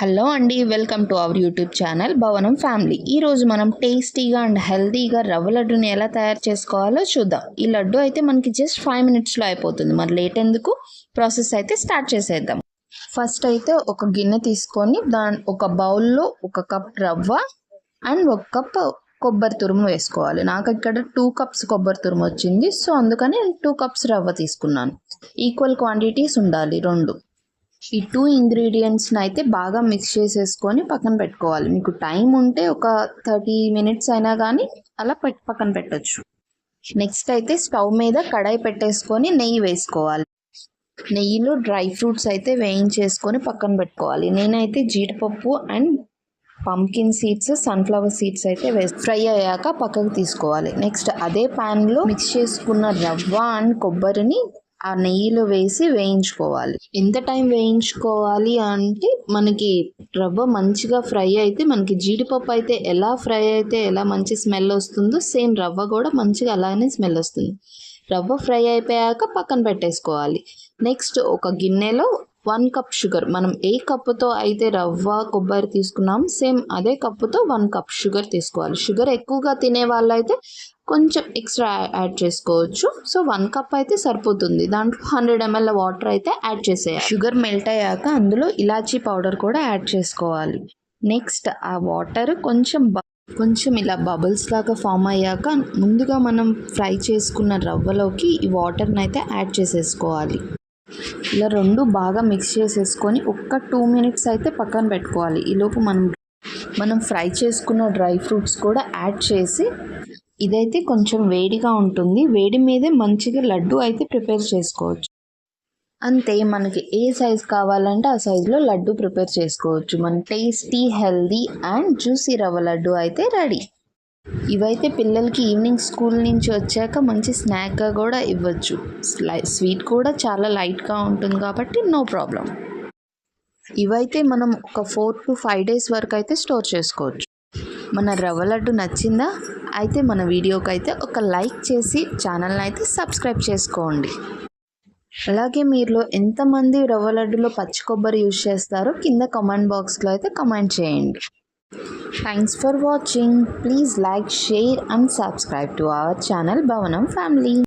Hello అండి welcome to our YouTube channel Bhavanam family. ఈరోజు మనం టేస్టీగా అండ్ హెల్తీగా రవ్వ లడ్డుని ఎలా తయారు చేసుకోవాలో చూద్దాం. ఈ లడ్డు అయితే మనకి జస్ట్ ఫైవ్ మినిట్స్లో అయిపోతుంది. మరి లేట్ ఎందుకు? ప్రాసెస్ అయితే స్టార్ట్ చేసేద్దాం. ఫస్ట్ అయితే ఒక గిన్నె తీసుకొని దాని ఒక బౌల్లో ఒక కప్ రవ్వ అండ్ ఒక కప్ కొబ్బరి తురుము వేసుకోవాలి. నాకు ఇక్కడ టూ కప్స్ కొబ్బరి తురుము వచ్చింది. సో అందుకని టూ కప్స్ రవ్వ తీసుకున్నాను. ఈక్వల్ క్వాంటిటీస్ ఉండాలి రెండు. ఈ టూ ఇంగ్రీడియంట్స్ని అయితే బాగా మిక్స్ చేసేసుకొని పక్కన పెట్టుకోవాలి. మీకు టైం ఉంటే ఒక థర్టీ మినిట్స్ అయినా కానీ అలా పెట్ పక్కన పెట్టచ్చు. నెక్స్ట్ అయితే స్టవ్ మీద కడాయి పెట్టేసుకొని నెయ్యి వేసుకోవాలి. నెయ్యిలో డ్రై ఫ్రూట్స్ అయితే వేయించేసుకొని పక్కన పెట్టుకోవాలి. నేనైతే జీడిపప్పు and pumpkin seeds sunflower seeds అయితే వేసి ఫ్రై అయ్యాక పక్కకు తీసుకోవాలి. నెక్స్ట్ అదే ప్యాన్లో మిక్స్ చేసుకున్న రవ్వ అండ్ కొబ్బరిని ఆ నెయ్యిలో వేసి వేయించుకోవాలి. ఎంత టైం వేయించుకోవాలి అంటే మనకి రవ్వ మంచిగా ఫ్రై అయితే మనకి జీడిపప్పు అయితే ఎలా ఫ్రై అయితే ఎలా మంచి స్మెల్ వస్తుందో సేమ్ రవ్వ కూడా మంచిగా అలానే స్మెల్ వస్తుంది. రవ్వ ఫ్రై అయిపోయాక పక్కన పెట్టేసుకోవాలి. నెక్స్ట్ ఒక గిన్నెలో వన్ కప్ షుగర్. మనం ఏ కప్పుతో అయితే రవ్వ కొబ్బరి తీసుకున్నాం సేమ్ అదే కప్పుతో వన్ కప్ షుగర్ తీసుకోవాలి. షుగర్ ఎక్కువగా తినే వాళ్ళైతే కొంచెం ఎక్స్ట్రా యాడ్ చేసుకోవచ్చు. సో వన్ కప్ అయితే సరిపోతుంది. దాంట్లో హండ్రెడ్ ఎంఎల్ వాటర్ అయితే యాడ్ చేసేయాలి. షుగర్ మెల్ట్ అయ్యాక అందులో ఇలాచీ పౌడర్ కూడా యాడ్ చేసుకోవాలి. నెక్స్ట్ ఆ వాటర్ కొంచెం బ- కొంచెం ఇలా బబుల్స్ లాగా ఫామ్ అయ్యాక ముందుగా మనం ఫ్రై చేసుకున్న రవ్వలోకి ఈ వాటర్ని అయితే యాడ్ చేసేసుకోవాలి. ఇలా రెండు బాగా మిక్స్ చేసేసుకొని ఒక్క టూ మినిట్స్ అయితే పక్కన పెట్టుకోవాలి. ఈలోపు మనం మనం ఫ్రై చేసుకున్న డ్రై ఫ్రూట్స్ కూడా యాడ్ చేసి ఇదైతే కొంచెం వేడిగా ఉంటుంది. వేడి మీదే మంచిగా లడ్డు అయితే ప్రిపేర్ చేసుకోవచ్చు. అంతే మనకి ఏ సైజ్ కావాలంటే ఆ సైజులో లడ్డు ప్రిపేర్ చేసుకోవచ్చు. మన టేస్టీ హెల్దీ అండ్ జ్యూసీ రవ్వ లడ్డు అయితే రెడీ. ఇవైతే పిల్లలకి ఈవినింగ్ స్కూల్ నుంచి వచ్చాక మంచి స్నాక్గా కూడా ఇవ్వచ్చు. స్వీట్ కూడా చాలా లైట్గా ఉంటుంది కాబట్టి నో ప్రాబ్లం ఇవైతే మనం ఒక ఫోర్ టు ఫైవ్ డేస్ వరకు అయితే స్టోర్ చేసుకోవచ్చు. మన రవ్వ లడ్డు నచ్చిందా? అయితే మన వీడియోకి అయితే ఒక లైక్ చేసి ఛానల్ని అయితే సబ్స్క్రైబ్ చేసుకోండి. అలాగే మీరులో ఎంతమంది రవ్వ లడ్డులో పచ్చి కొబ్బరి యూజ్ చేస్తారో కింద కమెంట్ బాక్స్లో అయితే కమెంట్ చేయండి. Thanks for watching please like share and subscribe to our channel Bhavanam family